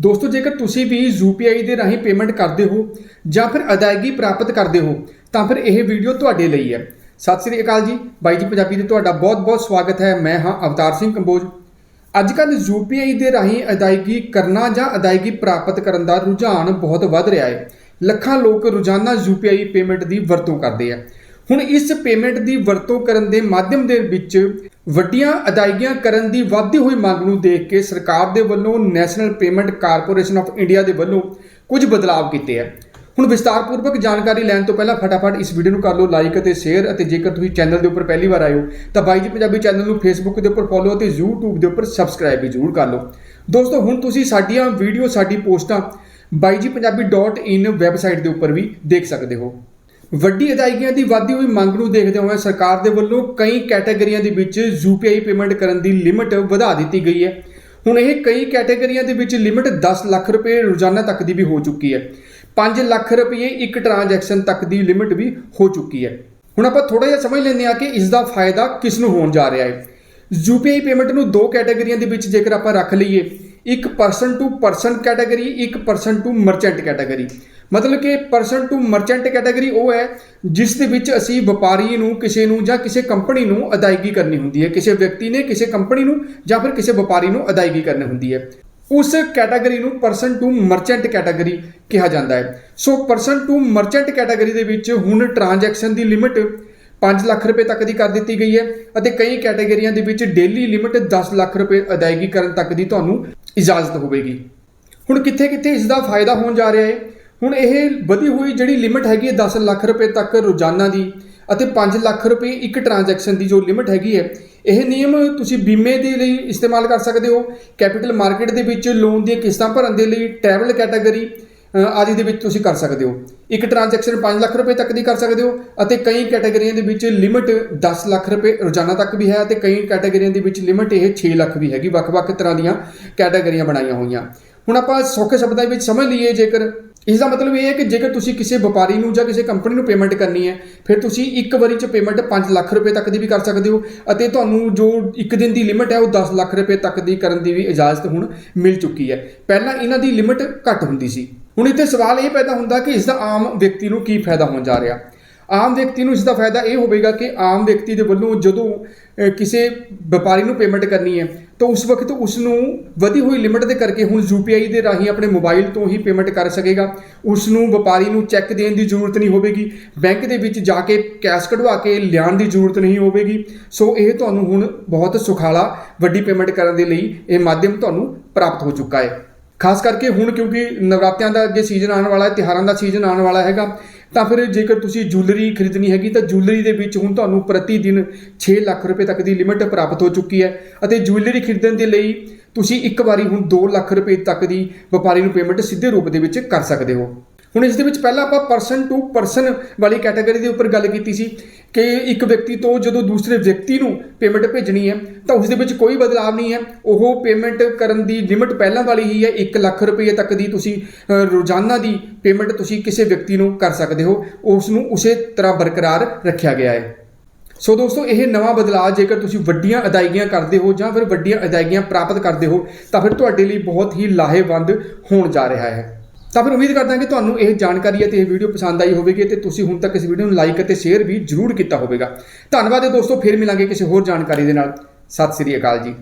ਦੋਸਤੋ, ਜੇਕਰ ਤੁਸੀਂ ਵੀ UPI ਦੇ ਰਾਹੀਂ ਪੇਮੈਂਟ ਕਰਦੇ ਹੋ ਜਾਂ ਫਿਰ ਅਦਾਇਗੀ ਪ੍ਰਾਪਤ ਕਰਦੇ ਹੋ, ਤਾਂ ਫਿਰ ਇਹ ਵੀਡੀਓ ਤੁਹਾਡੇ ਲਈ ਹੈ। ਸਤਿ ਸ੍ਰੀ ਅਕਾਲ ਜੀ। ਬਾਈ ਜੀ ਪੰਜਾਬੀ ਦੇ ਤੁਹਾਡਾ ਬਹੁਤ-ਬਹੁਤ ਸਵਾਗਤ ਹੈ। ਮੈਂ ਹਾਂ ਅਵਤਾਰ ਸਿੰਘ ਕੰਬੋਜ। ਅੱਜ ਕੱਲ੍ਹ UPI ਦੇ ਰਾਹੀਂ ਅਦਾਇਗੀ ਕਰਨਾ ਜਾਂ ਅਦਾਇਗੀ ਪ੍ਰਾਪਤ ਕਰਨ ਦਾ ਰੁਝਾਨ ਬਹੁਤ ਵੱਧ ਰਿਹਾ ਹੈ। ਲੱਖਾਂ ਲੋਕ ਰੋਜ਼ਾਨਾ UPI ਪੇਮੈਂਟ ਦੀ ਵਰਤੋਂ ਕਰਦੇ ਆ। ਹੁਣ ਇਸ ਪੇਮੈਂਟ ਦੀ ਵਰਤੋਂ ਕਰਨ ਦੇ ਮਾਧਿਅਮ ਦੇ ਵਿੱਚ ਵੱਡੀਆਂ ਅਦਾਇਗੀਆਂ ਕਰਨ ਦੀ ਵੱਧਦੀ ਹੋਈ ਮੰਗ ਨੂੰ ਦੇਖ ਕੇ ਸਰਕਾਰ ਦੇ ਵੱਲੋਂ National Payment Corporation of India ਦੇ ਵੱਲੋਂ ਕੁਝ ਬਦਲਾਅ ਕੀਤੇ ਆ। ਹੁਣ ਵਿਸਤਾਰਪੂਰਵਕ ਜਾਣਕਾਰੀ ਲੈਣ ਤੋਂ ਪਹਿਲਾਂ ਫਟਾਫਟ ਇਸ ਵੀਡੀਓ ਨੂੰ ਕਰ ਲਓ ਲਾਈਕ ਅਤੇ ਸ਼ੇਅਰ ਅਤੇ ਜੇਕਰ ਤੁਸੀਂ ਚੈਨਲ ਦੇ ਉੱਪਰ ਪਹਿਲੀ ਵਾਰ ਆਏ ਹੋ, ਤਾਂ ਬਾਈ ਜੀ ਪੰਜਾਬੀ ਚੈਨਲ ਨੂੰ ਫੇਸਬੁੱਕ ਦੇ ਉੱਪਰ ਫੋਲੋ ਅਤੇ YouTube ਦੇ ਉੱਪਰ ਸਬਸਕ੍ਰਾਈਬ ਵੀ ਜ਼ਰੂਰ ਕਰ ਲਓ। ਦੋਸਤੋ, ਹੁਣ ਤੁਸੀਂ ਸਾਡੀਆਂ ਵੀਡੀਓ ਸਾਡੀ ਪੋਸਟਾਂ baijipunjabi.in ਵੈਬਸਾਈਟ ਦੇ ਉੱਪਰ ਵੀ ਦੇਖ ਸਕਦੇ ਹੋ। ਵੱਡੀ ਅਦਾਇਗੀਆਂ ਦੀ ਵਧਦੀ ਹੋਈ ਮੰਗ ਨੂੰ ਦੇਖਦੇ ਹੋਏ ਸਰਕਾਰ ਦੇ ਵੱਲੋਂ ਕਈ ਕੈਟਾਗਰੀਆਂ ਦੇ ਵਿੱਚ UPI ਪੇਮੈਂਟ ਕਰਨ ਦੀ ਲਿਮਟ ਵਧਾ ਦਿੱਤੀ ਗਈ ਹੈ। ਹੁਣ ਇਹ ਕਈ ਕੈਟਾਗਰੀਆਂ ਦੇ ਵਿੱਚ ਲਿਮਟ 10 ਲੱਖ ਰੁਪਏ ਰੋਜ਼ਾਨਾ ਤੱਕ ਦੀ ਵੀ ਹੋ ਚੁੱਕੀ ਹੈ। 5 ਲੱਖ ਰੁਪਏ ਇੱਕ ਟ੍ਰਾਂਜੈਕਸ਼ਨ ਤੱਕ ਦੀ ਲਿਮਟ ਵੀ ਹੋ ਚੁੱਕੀ ਹੈ। ਹੁਣ ਆਪਾਂ ਥੋੜਾ ਜਿਹਾ ਸਮਝ ਲੈਂਦੇ ਹਾਂ ਕਿ ਇਸ ਦਾ ਫਾਇਦਾ ਕਿਸ ਨੂੰ ਹੋਣ ਜਾ ਰਿਹਾ ਹੈ। UPI ਪੇਮੈਂਟ ਨੂੰ ਦੋ ਕੈਟਾਗਰੀਆਂ ਦੇ ਵਿੱਚ ਜੇਕਰ ਆਪਾਂ ਰੱਖ ਲਈਏ, ਇੱਕ ਪਰਸਨ ਟੂ ਪਰਸਨ ਕੈਟਾਗਰੀ ਇੱਕ ਪਰਸਨ ਟੂ ਮਰਚੈਂਟ ਕੈਟਾਗਰੀ ਮਤਲਬ ਕਿ ਪਰਸਨ ਟੂ ਮਰਚੈਂਟ ਕੈਟਾਗਰੀ ਉਹ ਹੈ, ਜਿਸ ਦੇ ਵਿੱਚ ਅਸੀਂ ਵਪਾਰੀ ਨੂੰ, ਕਿਸੇ ਨੂੰ ਜਾਂ ਕਿਸੇ ਕੰਪਨੀ ਨੂੰ ਅਦਾਇਗੀ ਕਰਨੀ ਹੁੰਦੀ ਹੈ। ਕਿਸੇ ਵਿਅਕਤੀ ਨੇ ਕਿਸੇ ਕੰਪਨੀ ਨੂੰ ਜਾਂ ਫਿਰ ਕਿਸੇ ਵਪਾਰੀ ਨੂੰ ਅਦਾਇਗੀ ਕਰਨੀ ਹੁੰਦੀ ਹੈ। ਉਸ ਕੈਟਾਗਰੀ ਨੂੰ ਪਰਸਨ ਟੂ ਮਰਚੈਂਟ ਕੈਟਾਗਰੀ ਕਿਹਾ ਜਾਂਦਾ ਹੈ। So person to merchant category ਦੇ ਵਿੱਚ ਹੁਣ ਟ੍ਰਾਂਜੈਕਸ਼ਨ ਦੀ ਲਿਮਿਟ 5 ਲੱਖ ਰੁਪਏ ਤੱਕ ਦੀ ਕਰ ਦਿੱਤੀ ਗਈ ਹੈ ਅਤੇ ਕਈ ਕੈਟਾਗਰੀਆਂ ਦੇ ਵਿੱਚ ਡੇਲੀ ਲਿਮਿਟ 10 ਲੱਖ ਰੁਪਏ ਅਦਾਇਗੀ ਕਰਨ ਤੱਕ ਦੀ ਤੁਹਾਨੂੰ ਇਜਾਜ਼ਤ ਹੋਵੇਗੀ। ਹੁਣ ਕਿੱਥੇ-ਕਿੱਥੇ ਇਸ ਦਾ ਫਾਇਦਾ ਹੋਣ ਜਾ ਰਿਹਾ ਹੈ? ਹੁਣ ਇਹ ਵਧੀ ਹੋਈ ਜਿਹੜੀ ਲਿਮਿਟ ਹੈਗੀ ਹੈ 10 ਲੱਖ ਰੁਪਏ ਤੱਕ ਰੋਜ਼ਾਨਾ ਦੀ ਅਤੇ 5 ਲੱਖ ਰੁਪਏ ਇੱਕ ਟ੍ਰਾਂਜੈਕਸ਼ਨ ਦੀ ਜੋ ਲਿਮਿਟ ਹੈਗੀ ਹੈ, ਇਹ ਨਿਯਮ ਤੁਸੀਂ ਬੀਮੇ ਦੇ ਲਈ ਇਸਤੇਮਾਲ ਕਰ ਸਕਦੇ ਹੋ ਕੈਪੀਟਲ ਮਾਰਕੀਟ ਦੇ ਵਿੱਚ ਲੋਨ ਦੀਆਂ ਕਿਸ਼ਤਾਂ ਭਰਨ ਦੇ ਲਈ ਟਰੈਵਲ ਕੈਟਾਗਰੀ ਆਦਿ ਦੇ ਵਿੱਚ ਤੁਸੀਂ ਕਰ ਸਕਦੇ ਹੋ। ਇੱਕ ਟ੍ਰਾਂਜੈਕਸ਼ਨ 5 ਲੱਖ ਰੁਪਏ ਤੱਕ ਦੀ ਕਰ ਸਕਦੇ ਹੋ ਅਤੇ ਕਈ ਕੈਟਾਗਰੀਆਂ ਦੇ ਵਿੱਚ ਲਿਮਿਟ 10 ਲੱਖ ਰੁਪਏ ਰੋਜ਼ਾਨਾ ਤੱਕ ਵੀ ਹੈ ਅਤੇ ਕਈ ਕੈਟਾਗਰੀਆਂ ਦੇ ਵਿੱਚ ਲਿਮਿਟ ਇਹ 6 ਲੱਖ ਵੀ ਹੈਗੀ, ਵੱਖ-ਵੱਖ ਤਰ੍ਹਾਂ ਦੀਆਂ ਕੈਟਾਗਰੀਆਂ ਬਣਾਈਆਂ ਹੋਈਆਂ। ਹੁਣ ਆਪਾਂ ਸੌਖੇ ਸ਼ਬਦਾਂ ਵਿੱਚ ਸਮਝ ਲਈਏ ਜੇਕਰ ਇਸ ਦਾ ਮਤਲਬ ਇਹ ਹੈ ਕਿ ਜੇਕਰ ਤੁਸੀਂ ਕਿਸੇ ਵਪਾਰੀ ਨੂੰ ਜਾਂ ਕਿਸੇ ਕੰਪਨੀ ਨੂੰ ਪੇਮੈਂਟ ਕਰਨੀ ਹੈ, ਫਿਰ ਤੁਸੀਂ ਇੱਕ ਵਾਰੀ 'ਚ ਪੇਮੈਂਟ 5 ਲੱਖ ਰੁਪਏ ਤੱਕ ਦੀ ਵੀ ਕਰ ਸਕਦੇ ਹੋ ਅਤੇ ਤੁਹਾਨੂੰ ਜੋ ਇੱਕ ਦਿਨ ਦੀ ਲਿਮਿਟ ਹੈ, ਉਹ 10 ਲੱਖ ਰੁਪਏ ਤੱਕ ਦੀ ਕਰਨ ਦੀ ਵੀ ਇਜਾਜ਼ਤ ਹੁਣ ਮਿਲ ਚੁੱਕੀ ਹੈ। ਪਹਿਲਾਂ ਇਹਨਾਂ ਦੀ ਲਿਮਿਟ ਘੱਟ ਹੁੰਦੀ ਸੀ। ਹੁਣ ਇੱਥੇ ਸਵਾਲ ਇਹ ਪੈਦਾ ਹੁੰਦਾ ਕਿ ਇਸ ਦਾ ਆਮ ਵਿਅਕਤੀ ਨੂੰ ਕੀ ਫਾਇਦਾ ਹੋਣ ਜਾ ਰਿਹਾ? ਆਮ ਵਿਅਕਤੀ ਨੂੰ ਇਸ ਦਾ ਫਾਇਦਾ ਇਹ ਹੋਵੇਗਾ ਕਿ ਆਮ ਵਿਅਕਤੀ ਦੇ ਵੱਲੋਂ ਜਦੋਂ ਕਿਸੇ ਵਪਾਰੀ ਨੂੰ ਪੇਮੈਂਟ ਕਰਨੀ ਹੈ ਤਾਂ ਉਸ ਵਕਤ ਉਸ ਨੂੰ ਵਧੀ ਹੋਈ ਲਿਮਿਟ ਦੇ ਕਰਕੇ ਹੁਣ UPI ਦੇ ਰਾਹੀਂ ਆਪਣੇ ਮੋਬਾਈਲ ਤੋਂ ਹੀ ਪੇਮੈਂਟ ਕਰ ਸਕੇਗਾ। ਉਸ ਨੂੰ ਵਪਾਰੀ ਨੂੰ ਚੈੱਕ ਦੇਣ ਦੀ ਜ਼ਰੂਰਤ ਨਹੀਂ ਹੋਵੇਗੀ। ਬੈਂਕ ਦੇ ਵਿੱਚ ਜਾ ਕੇ ਕੈਸ਼ ਕਢਵਾ ਕੇ ਲਿਆਉਣ ਦੀ ਜ਼ਰੂਰਤ ਨਹੀਂ ਹੋਵੇਗੀ। ਸੋ ਇਹ ਤੁਹਾਨੂੰ ਹੁਣ ਬਹੁਤ ਸੁਖਾਲਾ ਵੱਡੀ ਪੇਮੈਂਟ ਕਰਨ ਦੇ ਲਈ ਇਹ ਮਾਧਿਅਮ ਤੁਹਾਨੂੰ ਪ੍ਰਾਪਤ ਹੋ ਚੁੱਕਾ ਹੈ। ਖਾਸ ਕਰਕੇ ਹੁਣ ਕਿਉਂਕਿ ਨਵਰਾਤਿਆਂ ਦਾ ਅੱਗੇ ਸੀਜ਼ਨ ਆਉਣ ਵਾਲਾ ਹੈ, ਤਿਉਹਾਰਾਂ ਦਾ ਸੀਜ਼ਨ ਆਉਣ ਵਾਲਾ ਹੈਗਾ, ਤਾਂ ਫਿਰ ਜੇਕਰ ਤੁਸੀਂ ਜੁਐਲਰੀ ਖਰੀਦਣੀ ਹੈਗੀ, ਤਾਂ ਜੁਐਲਰੀ ਦੇ ਵਿੱਚ ਹੁਣ ਤੁਹਾਨੂੰ ਪ੍ਰਤੀ ਦਿਨ 6 ਲੱਖ ਰੁਪਏ ਤੱਕ ਦੀ ਲਿਮਿਟ ਪ੍ਰਾਪਤ ਹੋ ਚੁੱਕੀ ਹੈ। ਅਤੇ ਜੁਐਲਰੀ ਖਰੀਦਣ ਦੇ ਲਈ ਤੁਸੀਂ ਇੱਕ ਵਾਰੀ ਹੁਣ 2 ਲੱਖ ਰੁਪਏ ਤੱਕ ਦੀ ਵਪਾਰੀ ਨੂੰ ਪੇਮੈਂਟ ਸਿੱਧੇ ਰੂਪ ਦੇ ਵਿੱਚ ਕਰ ਸਕਦੇ ਹੋ। ਹੁਣ ਇਸ ਦੇ ਵਿੱਚ ਪਹਿਲਾਂ ਆਪਾਂ ਪਰਸਨ ਟੂ ਪਰਸਨ ਵਾਲੀ ਕੈਟਾਗਰੀ ਦੇ ਉੱਪਰ ਗੱਲ ਕੀਤੀ ਸੀ ਕਿ ਇੱਕ ਵਿਅਕਤੀ ਤੋਂ ਜਦੋਂ ਦੂਸਰੇ ਵਿਅਕਤੀ ਨੂੰ ਪੇਮੈਂਟ ਭੇਜਣੀ ਹੈ, ਤਾਂ ਉਸ ਦੇ ਵਿੱਚ ਕੋਈ ਬਦਲਾਅ ਨਹੀਂ ਹੈ। ਉਹ ਪੇਮੈਂਟ ਕਰਨ ਦੀ ਲਿਮਿਟ ਪਹਿਲਾਂ ਵਾਲੀ ਹੀ ਹੈ। 1 ਲੱਖ ਰੁਪਏ ਤੱਕ ਦੀ ਤੁਸੀਂ ਰੋਜ਼ਾਨਾ ਦੀ ਪੇਮੈਂਟ ਤੁਸੀਂ ਕਿਸੇ ਵਿਅਕਤੀ ਨੂੰ ਕਰ ਸਕਦੇ ਹੋ। ਉਸ ਨੂੰ ਉਸੇ ਤਰ੍ਹਾਂ ਬਰਕਰਾਰ ਰੱਖਿਆ ਗਿਆ ਹੈ। ਸੋ ਦੋਸਤੋ, ਇਹ ਨਵਾਂ ਬਦਲਾਅ ਜੇਕਰ ਤੁਸੀਂ ਵੱਡੀਆਂ ਅਦਾਇਗੀਆਂ ਕਰਦੇ ਹੋ ਜਾਂ ਫਿਰ ਵੱਡੀਆਂ ਅਦਾਇਗੀਆਂ ਪ੍ਰਾਪਤ ਕਰਦੇ ਹੋ, ਤਾਂ ਫਿਰ ਤੁਹਾਡੇ ਲਈ ਬਹੁਤ ਹੀ ਲਾਹੇਵੰਦ ਹੋਣ ਜਾ ਰਿਹਾ ਹੈ। ਤਾਂ ਫਿਰ ਉਮੀਦ ਕਰਦਾ ਕਿ ਤੁਹਾਨੂੰ ਇਹ ਜਾਣਕਾਰੀ ਅਤੇ ਇਹ ਵੀਡੀਓ ਪਸੰਦ ਆਈ ਹੋਵੇਗੀ ਤੇ ਤੁਸੀਂ ਹੁਣ ਤੱਕ ਇਸ ਵੀਡੀਓ ਨੂੰ ਲਾਈਕ ਅਤੇ ਸ਼ੇਅਰ ਵੀ ਜ਼ਰੂਰ ਕੀਤਾ ਹੋਵੇਗਾ। ਧੰਨਵਾਦ ਹੈ ਦੋਸਤੋ, ਫਿਰ ਮਿਲਾਂਗੇ ਕਿਸੇ ਹੋਰ ਜਾਣਕਾਰੀ ਦੇ ਨਾਲ। ਸਤਿ ਸ੍ਰੀ ਅਕਾਲ ਜੀ।